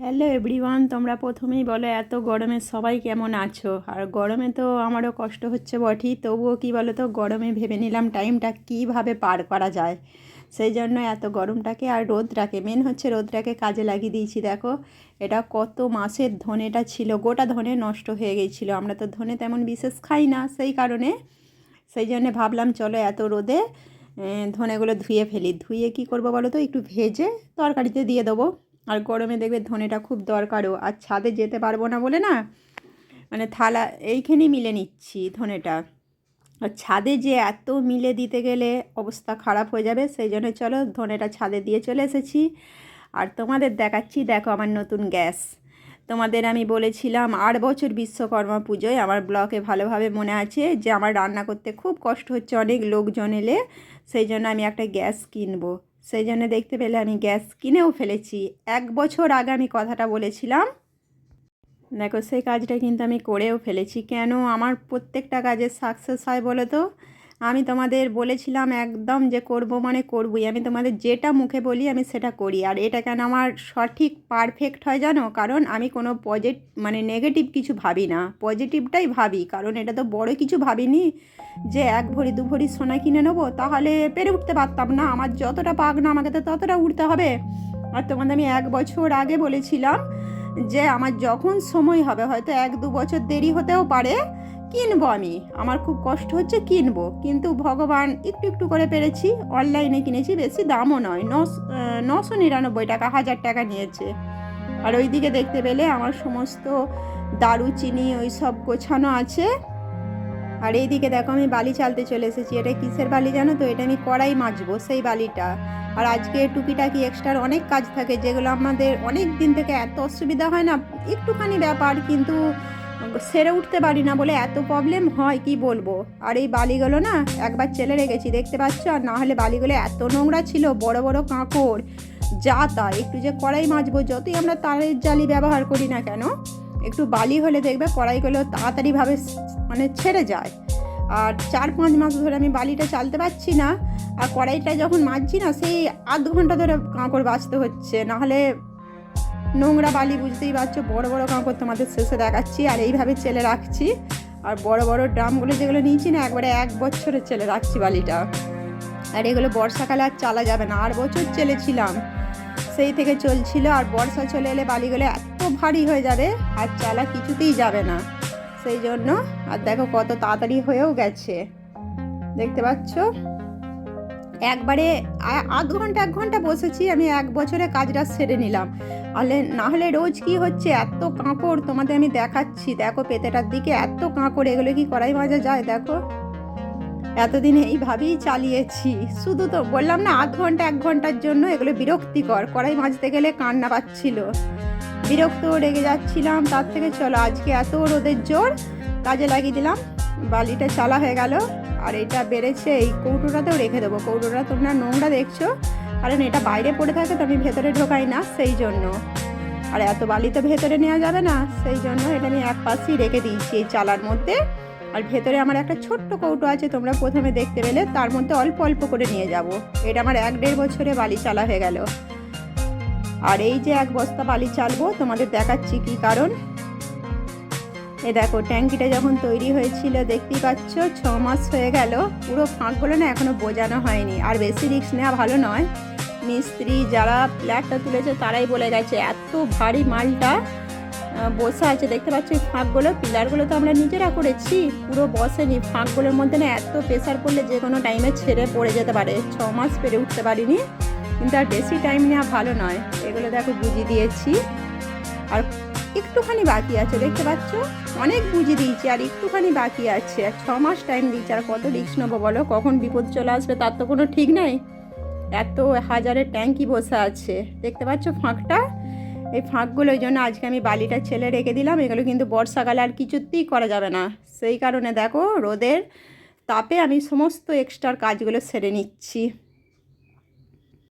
Hello everyone তোমরা প্রথমেই বলো এত গরমে সবাই কেমন আছো? আর গরমে তো আমারও কষ্ট হচ্ছে বটেই, তবুও কি বলো তো গরমে ভেবে নিলাম টাইমটা কীভাবে পার করা যায়। সেই জন্য এত গরমটাকে আর রোদটাকে মেন হচ্ছে রোদটাকে কাজে লাগিয়ে দিয়েছি, দেখো। এটা কত মাসের ধনেটা ছিল, গোটা ধনে নষ্ট হয়ে গিয়েছিল আমরা তো ধনে তেমন বিশেষ খাই না, সেই কারণে সেই জন্যে ভাবলাম চলো এত রোদে ধনেগুলো ধুয়ে ফেলি। ধুয়ে কি করব বলো তো? একটু ভেজে তরকারিতে দিয়ে দেবো। আর গরমে দেখবে ধনেটা খুব দরকারও। আর ছাদে যেতে পারব না বলে না মানে থালা এইখানেই মিলে নিচ্ছি ধনেটা। আর ছাদে যে এত মিলে দিতে গেলে অবস্থা খারাপ হয়ে যাবে, সেই জন্য চলো ধনেটা ছাদে দিয়ে চলে এসেছি। আর তোমাদের দেখাচ্ছি, দেখো আমার নতুন গ্যাস। তোমাদের আমি বলেছিলাম আট বছর বিশ্বকর্মা পুজোয় আমার ব্লকে ভালোভাবে মনে আছে যে আমার রান্না করতে খুব কষ্ট হচ্ছে অনেক লোকজন এলে, সেই জন্য আমি একটা গ্যাস কিনবো। সেই জন্য দেখতে পেলে আমি গ্যাস কিনেও ফেলেছি। এক বছর আগে আমি কথাটা বলেছিলাম। দেখো, সেই কাজটা কিন্তু আমি করেও ফেলেছি। কেন? আমার প্রত্যেকটা কাজে সাকসেস হয় বলো তো? আমি তোমাদের বলেছিলাম একদম যে করব মানে করবই। আমি তোমাদের যেটা মুখে বলি আমি সেটা করি। আর এটা কেন আমার সঠিক পারফেক্ট হয় জানো? কারণ আমি কোনো পজিট মানে নেগেটিভ কিছু ভাবি না। পজিটিভটাই ভাবি। কারণ এটা তো বড় কিছু ভাবিনি যে এক ভরি, দু ভরি সোনা কিনে নেব। তাহলে পেরে উঠতে পারতাম না। আমার যতটা পাক না আমাকে তো ততটা উঠতে হবে। আর তোমাদের আমি এক বছর আগে বলেছিলাম যে আমার যখন সময় হবে, হয়তো এক দু বছর দেরি হতেও পারে, কিনব আমি। আমার খুব কষ্ট হচ্ছে কিনবো। কিন্তু ভগবান, একটু একটু করে পেরেছি। অনলাইনে কিনেছি, বেশি দামও নয়। নশ- নিরানব্বই টাকা, হাজার টাকা নিয়েছে। আর ওইদিকে দেখতে পেলে আমার সমস্ত দারুচিনি ওই সব গোছানো আছে। আর এইদিকে দেখো, আমি বালি চালতে চলে এসেছি। এটা কিসের বালি জানো তো? এটা আমি কড়াই মাজবো সেই বালিটা। আর আজকে টুকিটাকি এক্সট্রার অনেক কাজ থাকে, যেগুলো আমাদের অনেক দিন থেকে এত অসুবিধা হয় না, একটুখানি ব্যাপার, কিন্তু সেরে উঠতে পারি না বলে এত প্রবলেম হয়, কি বলব? আর এই বালিগুলো না, একবার চেলে রেখেছি, দেখতে পাচ্ছ? আর না হলে বালিগুলো এত নোংরা ছিল, বড় বড় কাঁকড়, যা তা। একটু যে কড়াই মাজবো, যতই আমরা তারের জালি ব্যবহার করি না কেন, একটু বালি হলে দেখবে কড়াইগুলো তাড়াতাড়িভাবে মানে ছেড়ে যায়। আর চার পাঁচ মাস ধরে আমি বালিটা চালতে পারছি না, আর কড়াইটা যখন মাজছি না, সেই আধ ঘণ্টা ধরে কাঁকড় বাঁচতে হচ্ছে। নাহলে নোংরা বালি, বুঝতেই পারছ, বড় বড় কাঁকড় তোমাদের শেষে দেখাচ্ছি, আর এইভাবে চেলে রাখছি। আর বড় বড় ড্রামগুলো যেগুলো নিয়েছি না, একবারে এক বছরে চেলে রাখছি বালিটা। আর এগুলো বর্ষাকালে আর চালা যাবে না। আর বছর চেলেছিলাম, সেই থেকে চলছিল। আর বর্ষা চলে এলে বালিগুলো এত ভারী হয়ে যাবে, আর চালা কিছুতেই যাবে না। সেই জন্য। আর দেখো কত তাড়াতাড়ি হয়েও গেছে। দেখতে পাচ্ছ? একবারে আধ ঘণ্টা, এক ঘণ্টা বসেছি, আমি এক বছরে কাজটা সেরে নিলাম। আলে, না হলে রোজ কি হচ্ছে? এত কাঁকড় তোমাদের আমি দেখাচ্ছি। দেখো পেতেটার দিকে এত কাঁকড়, এগুলো কি কড়াই মাজা যায়? দেখো। এতদিন এইভাবেই চালিয়েছি। শুধু তো বললাম না, আধ ঘণ্টা, এক ঘণ্টার জন্য এগুলো বিরক্তিকর। কড়াই মাজতে গেলে কান্না পাচ্ছিল। বিরক্ত রেগে যাচ্ছিলাম, তার থেকে চলো আজকে এত রোদের জোর, কাজে লাগিয়ে দিলাম। বালিটা চালা হয়ে গেল, আর এটা বেড়েছে এই কৌটোটাতেও রেখে দেবো। কৌটোটা তোমরা নোংরা দেখছ, কারণ এটা বাইরে পড়ে থাকে তো আমি ভেতরে ঢোকাই না, সেই জন্য। আর এত বালি তো ভেতরে নেওয়া যাবে না, সেই জন্য এটা আমি এক পাশেই রেখে দিয়েছি এই চালার মধ্যে। আর ভেতরে আমার একটা ছোট্ট কৌটো আছে, তোমরা প্রথমে দেখতে পেলে, তার মধ্যে অল্প অল্প করে নিয়ে যাব। এটা আমার এক দেড় বছরে বালি চালা হয়ে গেল। আর এই যে এক বস্তা বালি চালবো, তোমাদের দেখাচ্ছি কি কারণ। এ দেখো, ট্যাঙ্কিটা যখন তৈরি হয়েছিল, দেখতেই পাচ্ছ, ছ মাস হয়ে গেল, পুরো ফাঁক ফাঁকগুলো না, এখনও বোঝানো হয়নি। আর বেশি রিস্ক নেওয়া ভালো নয়। মিস্ত্রি যারা ফ্ল্যাটটা তুলেছে, তারাই বলে গেছে, এত ভারী মালটা বসে আছে। দেখতে পাচ্ছ ফাঁকগুলো, পিলারগুলো তো আমরা নিজেরা করেছি। পুরো বসেনি, ফাঁকগুলোর মধ্যে না এত প্রেশার পড়লে যে কোনো টাইমে ছেড়ে পড়ে যেতে পারে। ছ মাস পেরে উঠতে পারিনি। কিন্তু আর বেশি টাইম নেওয়া ভালো নয়। এগুলো দেখো বুঝিয়ে দিয়েছি। আর একটুখানি বাকি আছে, দেখতে পাচ্ছ? অনেক বুঝি দিয়েছি, আর একটুখানি বাকি আছে। আর ছ মাস টাইম দিয়েছি, আর কত রিক্স নেব বলো? কখন বিপদ চলে আসবে তার তো কোনো ঠিক নাই। এত হাজারের ট্যাঙ্কি বসে আছে। দেখতে পাচ্ছ ফাঁকটা? এই ফাঁকগুলো ওই জন্য আজকে আমি বালিটা ছেলে রেখে দিলাম। এগুলো কিন্তু বর্ষাকালে আর কিছুতেই করা যাবে না। সেই কারণে দেখো রোদের তাপে আমি সমস্ত এক্সট্রার কাজগুলো সেরে নিচ্ছি।